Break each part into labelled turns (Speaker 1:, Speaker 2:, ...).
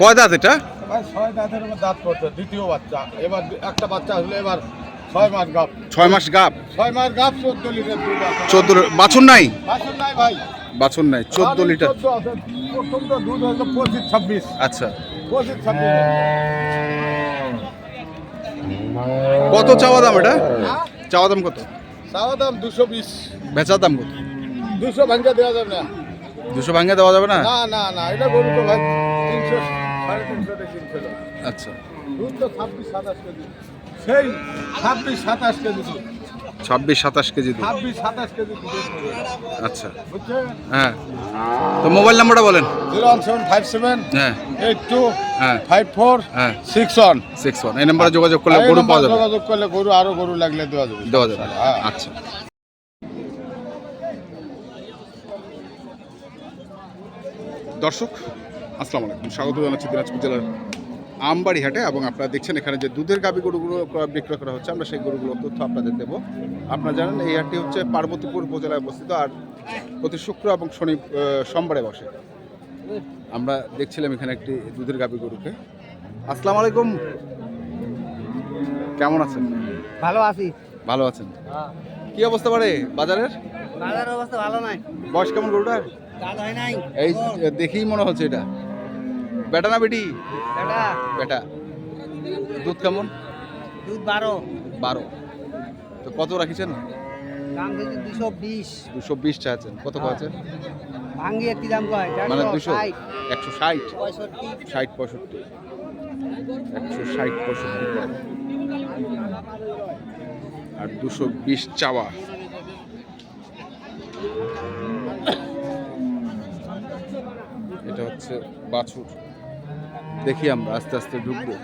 Speaker 1: কয় দাঁত এটা?
Speaker 2: ভাই ছয় দাঁতের দাঁত পড়ছে দ্বিতীয় বাচ্চা। এবার একটা বাচ্চা হলে এবার ছয় মাস গাপ।
Speaker 1: ছয় মাস গাপ?
Speaker 2: ছয় মাস গাপ চোদ্দ লিটার
Speaker 1: চোদ্দ বাছুর নাই?
Speaker 2: বাছুর নাই ভাই।
Speaker 1: বাছুর নাই চোদ্দ লিটার।
Speaker 2: 14 আছে। প্রথম তো দুধ হলো পঁচিশ ছাব্বিশ।
Speaker 1: আচ্ছা।
Speaker 2: পঁচিশ ছাব্বিশ।
Speaker 1: কত চাওয়া দাম এটা? চাওয়া দাম কত?
Speaker 2: চাওয়া দাম দুশো বিশ।
Speaker 1: বেচার দাম কত?
Speaker 2: দুশো ভাঙ্গা দেওয়া যাবে না।
Speaker 1: দুশো ভাঙে দেওয়া যাবে না?
Speaker 2: না না না এটা গরু তো ভাই তিনশো সাড়ে তিনশো
Speaker 1: আচ্ছা।
Speaker 2: দুধ তো ছাব্বিশ সাতাশ কেজি। সেই ছাব্বিশ সাতাশ কেজি
Speaker 1: ছাব্বিশ সাতাশ কেজি দুধ।
Speaker 2: ছাব্বিশ সাতাশ কেজি
Speaker 1: আচ্ছা। হ্যাঁ। তো মোবাইল নাম্বারটা বলেন।
Speaker 2: Zero one seven five seven
Speaker 1: হ্যাঁ।
Speaker 2: এইট টু
Speaker 1: হ্যাঁ।
Speaker 2: ফাইভ ফোর
Speaker 1: হ্যাঁ।
Speaker 2: Six one.
Speaker 1: Six one. এই নাম্বারে যোগাযোগ করলে গরু পাওয়া যাবে।
Speaker 2: যোগাযোগ করলে গরু আরও গরু লাগলে দেওয়া যাবে।
Speaker 1: দেওয়া যাবে।
Speaker 2: হ্যাঁ।
Speaker 1: আচ্ছা। দর্শক আসসালামু আলাইকুম। স্বাগত জানাচ্ছি দিনাজপুর জেলার আমবাড়ি হাটে এবং আপনারা দেখছেন এখানে যে দুধের গাবি গরুগুলো বিক্রয় করা হচ্ছে আমরা সেই গরুগুলোর তথ্য আপনাদের দেবো। আপনারা জানেন এই হাটটি হচ্ছে পার্বতীপুর উপজেলায় অবস্থিত আর প্রতি শুক্র এবং শনি সোমবারে বসে। আমরা দেখছিলাম এখানে একটি দুধের গাবি গরুকে। আসসালামু আলাইকুম। কেমন আছেন?
Speaker 3: ভালো আছি।
Speaker 1: ভালো আছেন? কি অবস্থা বাড়ে? বাজারের?
Speaker 3: বাজার অবস্থা ভালো নাই।
Speaker 1: বয়স কেমন গরুটার?
Speaker 3: নাই।
Speaker 1: এই দেখেই মনে হচ্ছে এটা। বেটা না বেটি?
Speaker 3: এটা
Speaker 1: বেটা। দুধ কেমন?
Speaker 3: দুধ বারো।
Speaker 1: বারো। তো কত রাখিছেন?
Speaker 3: দাম দুশো বিশ।
Speaker 1: দুশো বিশ চাইছেন। কত
Speaker 3: দাম কয়?
Speaker 1: মানে দুশো একশো ষাট? ষাট পঁয়ষট্টি। একশো ষাট পঁয়ষট্টি আর দুশো বিশ চাওয়া। এটা হচ্ছে বাছুর। দেখি আমরা আস্তে আস্তে ঢুকবো।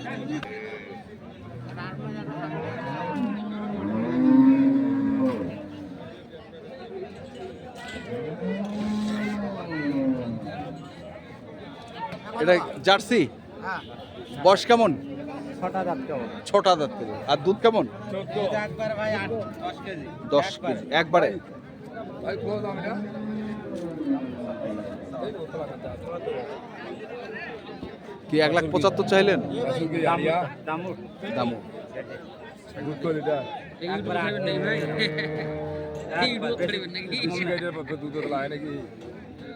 Speaker 1: এটা জার্সি?
Speaker 3: হ্যাঁ।
Speaker 1: বয়স কেমন?
Speaker 3: ছটা কেমন?
Speaker 1: দাঁত করে আর দুধ কেমন?
Speaker 3: ভাই দশ কেজি।
Speaker 1: একবারে? কি এক লাখ পঁচাত্তর চাইলেন? দামও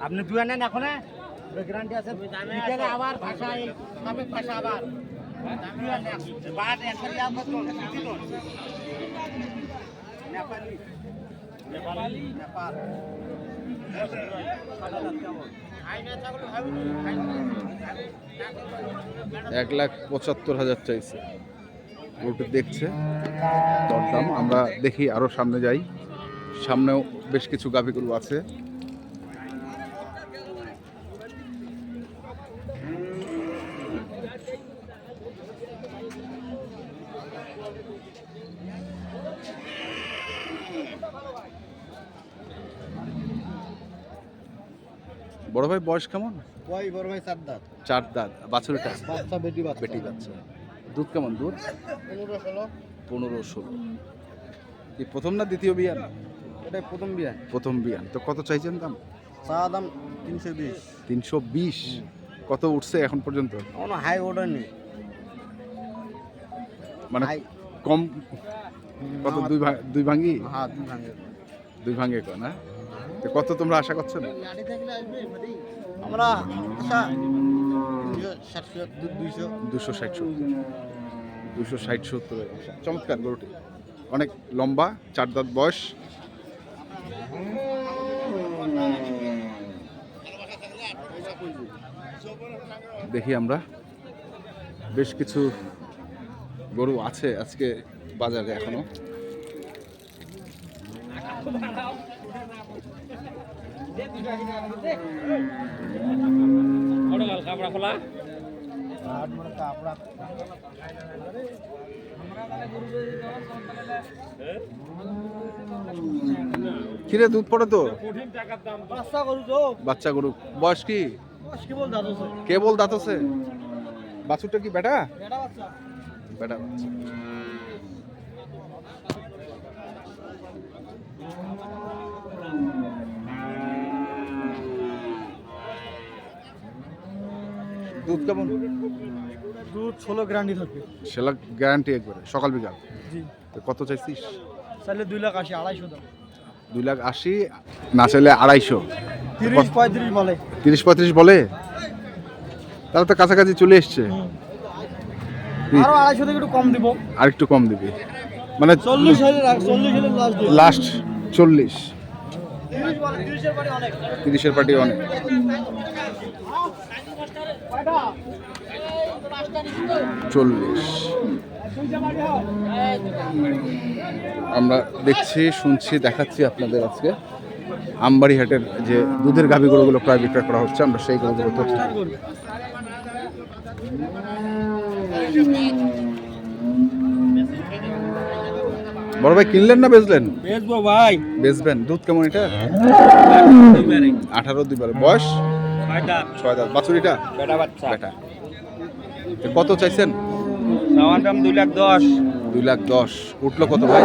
Speaker 3: আপনি দুয়া নেন এখন আছে। আবার ভাষা ভাষা আবার। নেপালি। নেপালি।
Speaker 1: এক লাখ পঁচাত্তর হাজার চাইছে। ওটু দেখছে, দরদাম। আমরা দেখি আরও সামনে যাই। সামনেও বেশ কিছু গাভিগুলো আছে। বড় ভাই বয়স কেমন?
Speaker 3: কয় বড় ভাই চার দাঁত।
Speaker 1: চার দাঁত। বাছুরটা?
Speaker 3: বাচ্চা বেটি বাচ্চা।
Speaker 1: বেটি বাচ্চা। দুধ কেমন দুধ?
Speaker 3: পনেরো ষোলো।
Speaker 1: পনেরো ষোলো। কি প্রথম না দ্বিতীয় বিয়ান
Speaker 3: এটাই প্রথম বিয়া
Speaker 1: প্রথম বিয়ান তো কত চাইছেন দাম?
Speaker 3: চা দাম তিনশো বিশ।
Speaker 1: তিনশো বিশ। কত উঠছে এখন পর্যন্ত?
Speaker 3: কোনো হাই অর্ডার নেই
Speaker 1: মানে কম কত দুই ভাঙ- দুই ভাঙ্গি?
Speaker 3: হ্যাঁ দুই ভাঙে
Speaker 1: দুই ভাঙ্গে কো না? তো কত তোমরা আশা করছ
Speaker 3: আমরা দু- দুইশো
Speaker 1: দুশো। ষাট সত্তর। দুশো ষাট সত্তরের আশা। চমৎকার গরুটি। অনেক লম্বা চার দাঁত বয়স। দেখি আমরা। বেশ কিছু গরু আছে আজকে বাজারে এখনও। কিরে দুধ পড়ে তো?
Speaker 3: পাঁচটা করু তো।
Speaker 1: বাচ্চা গরু। বয়স কি?
Speaker 3: কি বল
Speaker 1: কেবল দাঁত আছে বাছুরটা কি বেটা
Speaker 3: বাচ্চা।
Speaker 1: বেটা বাচ্চা। দুধ কেমন?
Speaker 4: দুধ ষোলো গ্যারান্টি থাকবে
Speaker 1: সেলা গ্যারান্টি একবারে সকাল বিকাল?
Speaker 4: জি।
Speaker 1: তো কত চাইছিস?
Speaker 4: চাইলে দুই লাখ আশি আড়াইশো দাম
Speaker 1: দুই লাখ আশি না চাইলে আড়াইশো।
Speaker 4: তিরিশ পঁয়ত্রিশ বলে।
Speaker 1: তিরিশ পঁয়ত্রিশ বলে? তাহলে তো কাছাকাছি চলে এসছে।
Speaker 4: আরও আড়াইশো থেকে একটু কম দিব।
Speaker 1: আর একটু কম দিবি। মানে
Speaker 4: চল্লিশ হলে চল্লিশ হলে লাস্ট
Speaker 1: চল্লিশ।
Speaker 4: তিরিশের
Speaker 1: পার্টি অনেক। চল্লিশ। আমরা দেখছি, শুনছি, দেখাচ্ছি আপনাদের আজকে। আমবাড়ি হাটের যে দুধের গাভী গরুগুলো প্রায় বিক্রয় করা হচ্ছে, আমরা সেই গরুগুলো তথ্য। বড় ভাই কিনলেন না বেচলেন?
Speaker 4: বেচবো ভাই।
Speaker 1: বেচবেন। দুধ কেমন এটা? আঠারো দুইবার বয়স? ছয় দাঁত। বাছুরিটা?
Speaker 4: বেটা বাচ্চা।
Speaker 1: বেটা। কত চাইছেন?
Speaker 4: আমার দাম দুই লাখ দশ।
Speaker 1: দুই লাখ দশ। উঠল কত ভাই?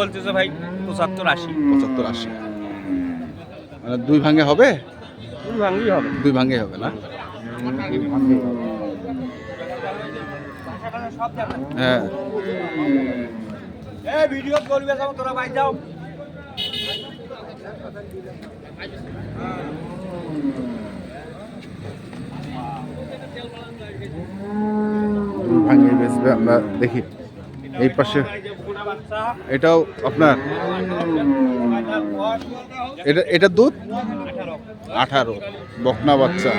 Speaker 4: বলতেছে ভাই পঁচাত্তর আশি।
Speaker 1: পঁচাত্তর আশি। মানে দুই ভাঙে হবে?
Speaker 4: দুই ভাঙলেই হবে।
Speaker 1: দুই ভাঙে হবে না? হ্যাঁ।
Speaker 4: ভিডিও তোরা ভাই যাও।
Speaker 1: দুই ভাঙে বেচবে, আমরা দেখি। এই পাশে, এটাও আপনার। এটা এটা দুধ? আঠারো। বকনা বাচ্চা,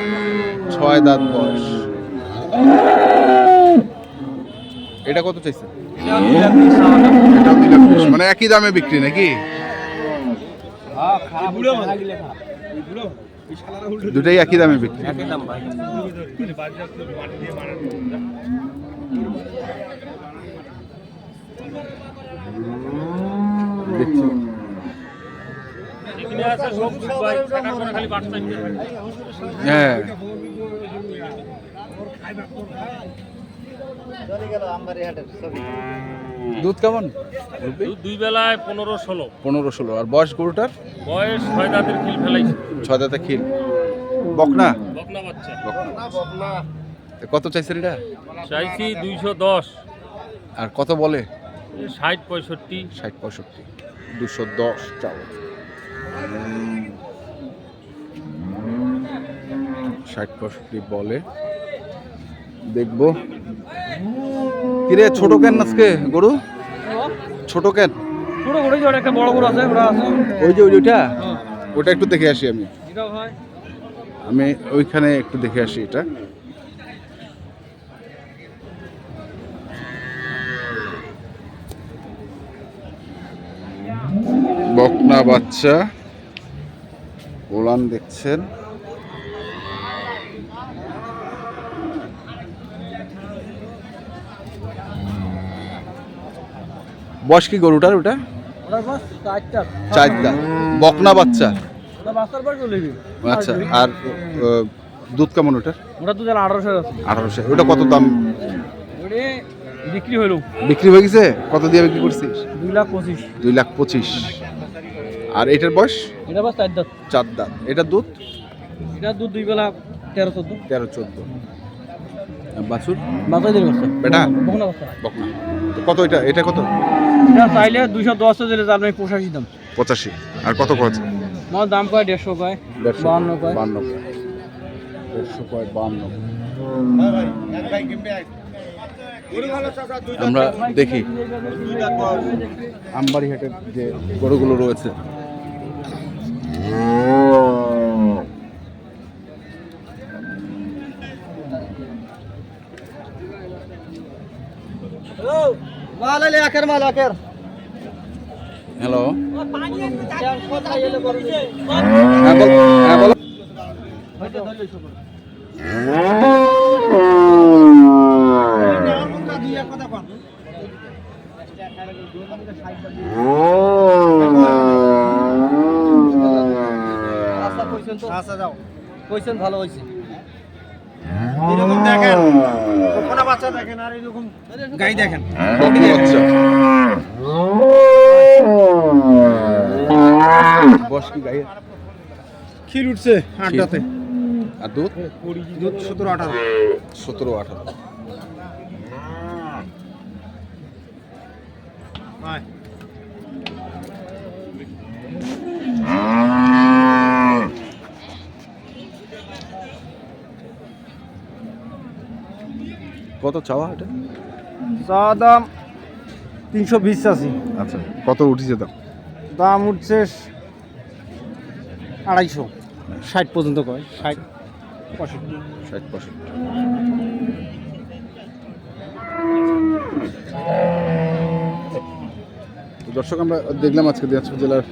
Speaker 1: ছয় দাঁত বয়স। এটা কত চাইছে এটা দুই লাখ বিশ। মানে একই দামে বিক্রি নাকি? দুটাই একই দামে বিক্রি। দেখছি হ্যাঁ দুধ কেমন?
Speaker 5: দুই বেলায় পনেরো ষোলো।
Speaker 1: পনেরো ষোলো। আর বয়স গরুটার?
Speaker 5: বয়স ছয় দাঁতের খিল ফেলাইছে।
Speaker 1: ছয় দাঁতে খিল। বকনা?
Speaker 5: বকনা বাচ্চা।
Speaker 1: বকনা কত চাইছেন এটা?
Speaker 5: চাইছি দুইশো দশ।
Speaker 1: আর কত বলে?
Speaker 5: ষাট পঁয়ষট্টি।
Speaker 1: ষাট পঁয়ষট্টি। দুশো দশ চাল। ষাট পঁয়ষট্টি বলে। দেখব। কিরে ছোট কেন আজকে গরু? ছোট কেন?
Speaker 4: ছোট করে যে একটা বড় বড় আছে ওরা আছে।
Speaker 1: ওই যে ওই যে ওইটা? ওটা একটু দেখে আসি আমি। আমি ওইখানে একটু দেখে আসি এটা। বকনা বাচ্চা। ওলান দেখছেন। বয়স কি গরুটার ওটা?
Speaker 4: চারটা।
Speaker 1: বকনা বাচ্চা। আচ্ছা আর দুধ কেমন ওটার?
Speaker 4: তো যেন আঠারোশো
Speaker 1: আঠারোশো। ওটা কত দাম?
Speaker 4: বিক্রি হইল।
Speaker 1: বিক্রি হয়ে গেছে? কত দিয়ে বিক্রি করছিস?
Speaker 4: দুই লাখ পঁচিশ।
Speaker 1: দুই লাখ পঁচিশ। আর এটার বয়স?
Speaker 4: এটা বাস চার দাঁত।
Speaker 1: চার দাঁত। এটার দুধ?
Speaker 4: এটা দুধ দুই বেলা তেরো চোদ্দ।
Speaker 1: তেরো চোদ্দ। বাছুর?
Speaker 4: বাচ্চা দিয়ে বাচ্চা।
Speaker 1: বেটা?
Speaker 4: বকনা বাচ্চা।
Speaker 1: বকনা। তো কত এটা? এটা কত?
Speaker 4: এটা চাইলে দুইশো দশ দিলে তার মানে পঁচাশি দাম।
Speaker 1: পঁচাশি। আর কত কয়েছে
Speaker 4: আমার দাম কয়? দেড়শো কয়?
Speaker 1: দেড়শো।
Speaker 4: বাহান্ন কয়?
Speaker 1: বান্ন কয়। দেড়শো কয় বান্ন। আমরা দেখি। আমবাড়ি হাটের যে গরুগুলো রয়েছে। হ্যালো। হ্যাঁ বল। হ্যাঁ বলো।
Speaker 4: আচ্ছা যাও। কইছেন ভালো হয়েছে
Speaker 2: এরকম দেখেন।
Speaker 4: কোনা বাচ্চা দেখেন আর এরকম গাই দেখেন।
Speaker 1: বাচ্চা বস কি গায়ে
Speaker 4: খিল উঠছে আটটাতে।
Speaker 1: আর দুধ?
Speaker 4: দুধ সতেরো আঠারো।
Speaker 1: সতেরো আঠারো। কত চাওয়া এটা?
Speaker 4: চা দাম তিনশো বিশ আশি
Speaker 1: আচ্ছা কত উঠেছে দাম?
Speaker 4: দাম উঠছে আড়াইশো। ষাট পর্যন্ত কয়? ষাট পঁয়ষট্টি।
Speaker 1: ষাট পঁয়ষট্টি। দর্শক আমরা দেখলাম আজকে দিনাজপুর জেলার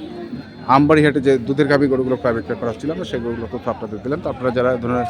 Speaker 1: আমবাড়িহাটে যে দুধের গাভী গরুগুলো প্রাইভেট করা হচ্ছিল আমরা সেই গরুগুলো তথ্য আপনাদের দিলাম। তো আপনারা যারা ধরনের